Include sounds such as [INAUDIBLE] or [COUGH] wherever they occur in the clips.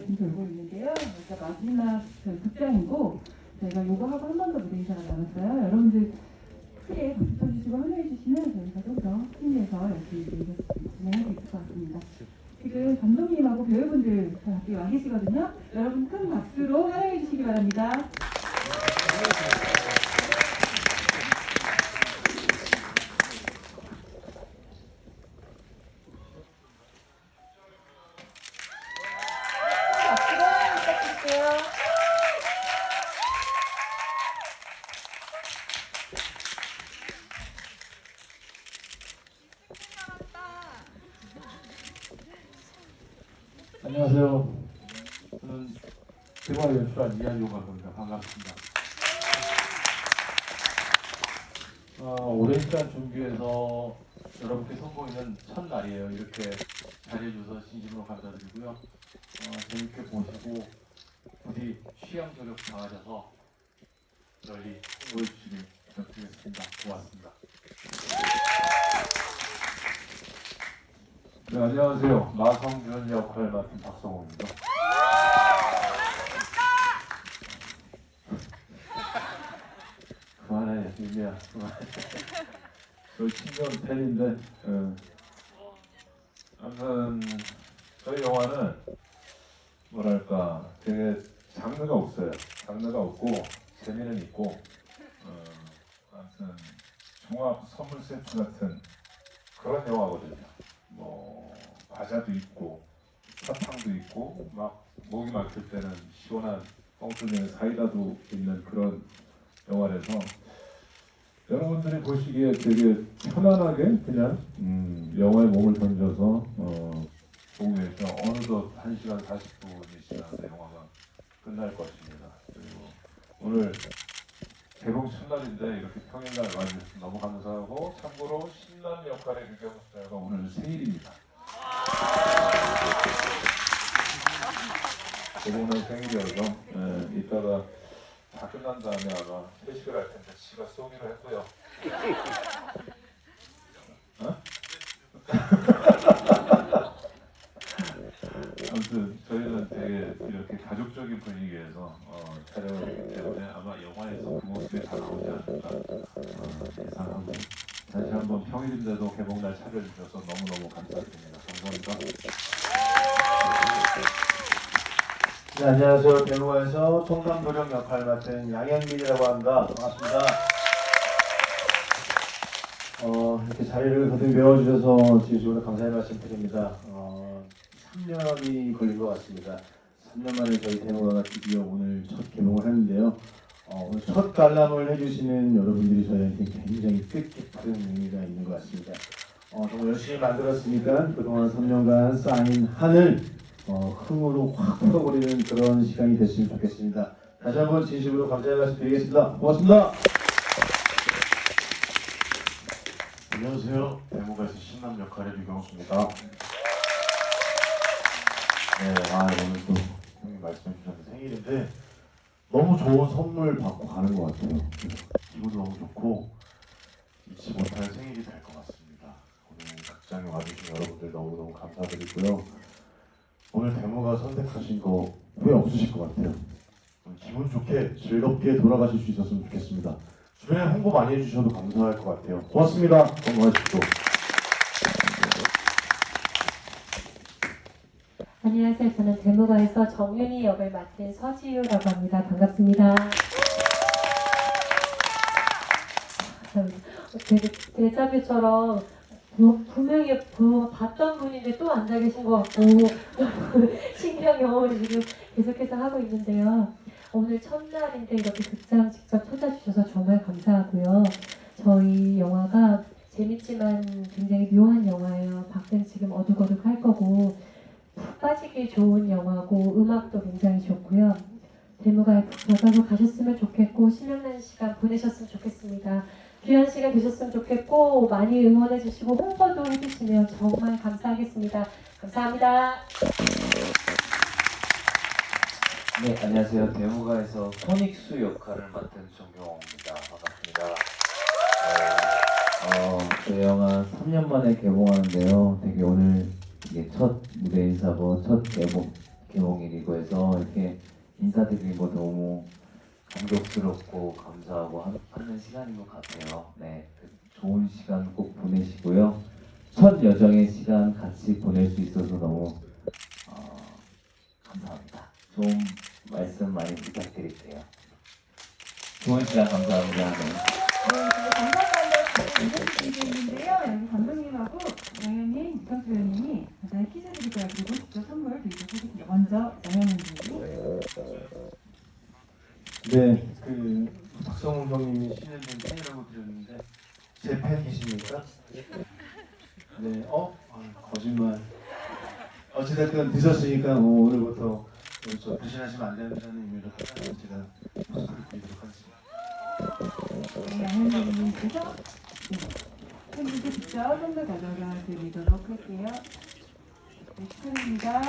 지금 돌고 있는데요. 여기가 마지막 그 극장이고 저희가 요거 하고 한 번 더 무대 인사가 남았어요. 여러분들 크게 박수 쳐주시고 환호해 주시면 저희가 좀더 힘내서 열심히 진행할 수 있을 것 같습니다. 지금 감독님하고 배우분들 다 여기 와 계시거든요. 여러분 큰 박수로 환호해 주시기 바랍니다. 안녕하세요. 저는 대화 연출한 이한용과 겁니다. 반갑습니다. 어, 오랜 시간 준비해서 여러분께 선보이는 첫날이에요. 이렇게 잘해주셔서 진심으로 감사드리고요. 어, 재밌게 보시고 부디 취향 저격 당하셔서 널리 보여주시길 부탁드리겠습니다. 고맙습니다. 네, 안녕하세요. 마성준 역할 맡은 박성호입니다. 그만해, 유미야. 그만해. 저희 친구 팬인데, 어. 아무튼 저희 영화는 뭐랄까 되게 장르가 없어요. 장르가 없고 재미는 있고, 어, 아무튼 종합 선물 세트 같은 그런 영화거든요. 뭐 과자도 있고 사탕도 있고 막 목이 막힐 때는 시원한 뻥 뚫리는 사이다도 있는 그런 영화라서 여러분들이 보시기에 되게 편안하게 그냥 음, 영화에 몸을 던져서 어, 보기 위해서 어느덧 1시간 40분이 지나서 영화가 끝날 것입니다. 그리고 오늘 개봉 첫날인데 이렇게 평일날 와주셔서 너무 감사하고 참고로 신남 역할의 유경수 배우가 오늘 생일입니다. 개봉날 생일이어서 예, 이따가 다 끝난 다음에 아마 회식을 할 텐데 지가 쏘기로 했고요. 어? [LAUGHS] 아무튼 저희는 되게 이렇게 가족적인 분위기에서 어, 촬영을 하기 때문에 아마 영화에서 그 모습이 다 나오지 않을까 어, 예상하고 다시 한번 평일인데도 개봉날 찾아주셔서 너무너무 감사드립니다. 감사합니다. 네, 안녕하세요. 배우에서 총감도령 역할 맡은 양현민이라고 합니다. 반갑습니다. 어, 이렇게 자리를 거듭 메워주셔서 진심으로 감사의 말씀 드립니다. 어, 3년이 걸린 것 같습니다. 3년 만에 저희 대모가 드디어 오늘 첫 개봉을 했는데요. 어, 오늘 첫 관람을 해주시는 여러분들이 저희한테 굉장히 뜻깊은 의미가 있는 것 같습니다. 어, 정말 열심히 만들었으니까 그동안 3년간 쌓인 한을 어, 흥으로 확 풀어버리는 그런 시간이 됐으면 좋겠습니다. 다시 한번 진심으로 감사의 말씀 드리겠습니다. 고맙습니다. 안녕하세요. 대목에서 신남 역할의 유경수입니다. 네, 아 오늘 또 형님 말씀해 주셨는데 생일인데 너무 좋은 선물 받고 가는 것 같아요. 기분도 너무 좋고 잊지 못할 생일이 될 것 같습니다. 오늘 극장에 와주신 여러분들 너무너무 감사드리고요. 오늘 대모가 선택하신 거 후회 없으실 것 같아요. 기분 좋게 즐겁게 돌아가실 수 있었으면 좋겠습니다. 주변에 홍보 많이 해주셔도 감사할 것 같아요. 고맙습니다. 건강하십시오. 안녕하세요. 저는 대무가에서 정윤희 역을 맡은 서지유라고 합니다. 반갑습니다. 참, 되게 데자뷰처럼 부- 분명히 부- 봤던 분인데 또 앉아 계신 것 같고 [LAUGHS] 신기한 경험을 지금 계속해서 하고 있는데요. 오늘 첫날인데 이렇게 극장 직접 찾아주셔서 정말 감사하고요. 저희 영화가 재밌지만 굉장히 묘한 영화예요. 밖은 지금 어둑어둑 할 거고 푹 빠지기 좋은 영화고 음악도 굉장히 좋고요. 대무가에 푹 들어가서 가셨으면 좋겠고 신명난 시간 보내셨으면 좋겠습니다. 귀한 시간 되셨으면 좋겠고 많이 응원해 주시고 홍보도 해주시면 정말 감사하겠습니다. 감사합니다. 네, 안녕하세요. 대무가에서 코닉스 역할을 맡은 정경호입니다. 반갑습니다. 어, 저희 영화 3년 만에 개봉하는데요. 되게 오늘 이게 첫 무대 인사고 첫 개봉 개봉일이고 해서 이렇게 인사드리고 너무 감격스럽고 감사하고 하- 하는 시간인 것 같아요. 네, 그 좋은 시간 꼭 보내시고요. 첫 여정의 시간 같이 보낼 수 있어서 너무 어, 감사합니다. 좋은 말씀 많이 부탁드릴게요. 좋은 시간 감사합니다. 네. 네, 드리는데요. 여기 감독님하고 영현님, 이성수 배우님이 간단히 퀴즈 거예요. 그리고 직접 선물 드리도록 하겠습니다. 먼저 영현님 님 네, 그 박성훈 형님이 신현준 팬이라고 들었는데 제 팬이십니까? 네, 어? 아, 거짓말. 어찌됐든 드셨으니까 뭐 오늘부터 오늘 저 배신하시면 안 된다는 의미로 제가 말씀을 드리도록 하겠습니다. 네, 영현님께서 네, 팬분께 직접 선물 가져가 드리도록 할게요. 네, 축하드립니다.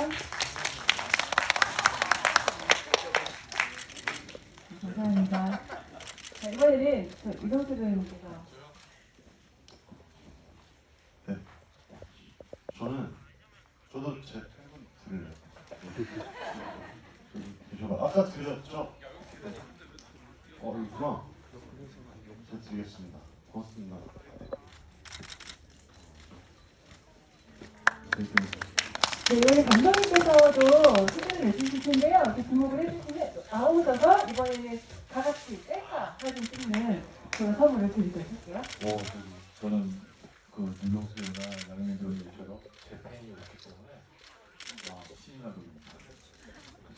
감사합니다. 자, 이번에는 저 이성수 배우님께서 저는 저도 제 팬분 드릴래요. 네. 드셔봐. 아까 드렸죠? 어 있구나. 제가 드리겠습니다. 고맙습니다. 네, 감독님께서도 수준을 내주실 텐데요. 이렇게 주목을 해주시면 나오셔서 이번에는 다 같이 셀카 사진 찍는 그런 선물을 드리도록 할게요. 뭐 저기 저는 그 윤종수나 양현민 배우님처럼 제 팬이었기 때문에 와 신이 나더군요.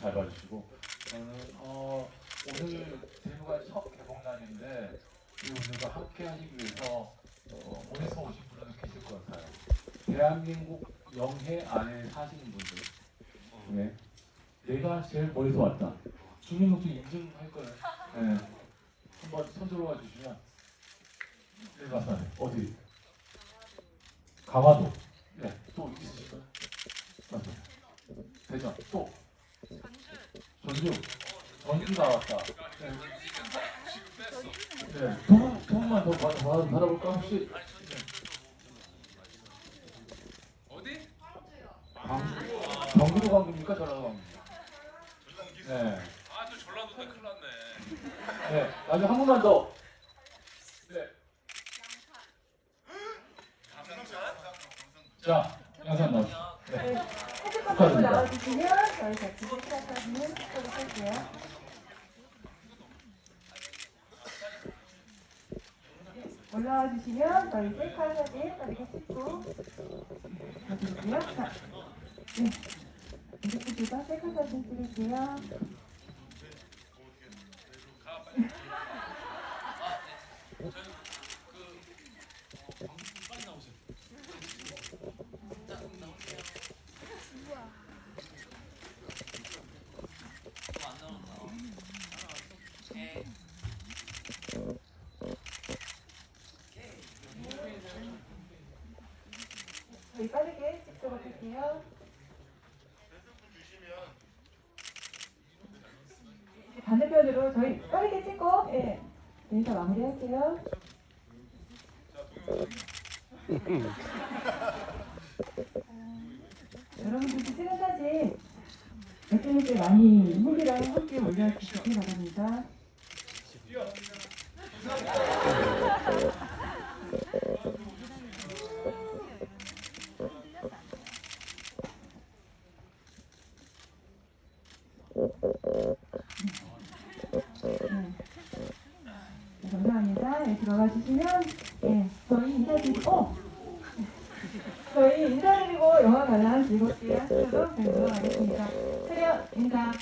잘 봐주시고 저는 어, 오늘 대구가 첫 개봉 날인데 이 오늘과 함께 하기 위해서 어, 멀리서 오신 분은 계실 것 같아요. 대한민국 영해 안에 사시는 분들 중에 내가 제일 멀리서 왔다. 주민등록증 인증할 거예요. 네. 한번 손 들어와 주시면 네, 맞아요. 어디? 강화도. 네, 또 있으실까요? 맞아요. 대전, 또. 전주. 전주 나왔다. 네. 네, 두 분, 두 분만 더 받아, 받아, 받아볼까, 혹시? 네. 어디? 강, 경기도 광주입니까? 전라도 광주입니까? 네. 아, 저 전라도인데 큰일 났 네. 네, 나중에 한 분만 더. 네. 자, 양산 나오시죠. 네. 헤드폰 들고 축하드립니다. 나와주시면 저희 같이 사진을 찍도록 할게요. 올라와 주시면 저희 셀카 사진 빠르게 찍고 가드릴게요. 자, 네. 이렇게 제가 셀카 사진 찍을게요. 저희 빠르게 찍도록 할게요. 이제 반대편으로 저희 빠르게 찍고 예, 인사 마무리할게요. 아, 여러분들 찍은 사진 SNS에 많이 후기랑 함께 올려주시기 바랍니다. 네, 감사합니다. 네, 들어가 주시면 예, 저희 인사드리고 어! 저희 인사드리고 영화 관람 즐겁게 네, 들어가겠습니다. 차렷 인사.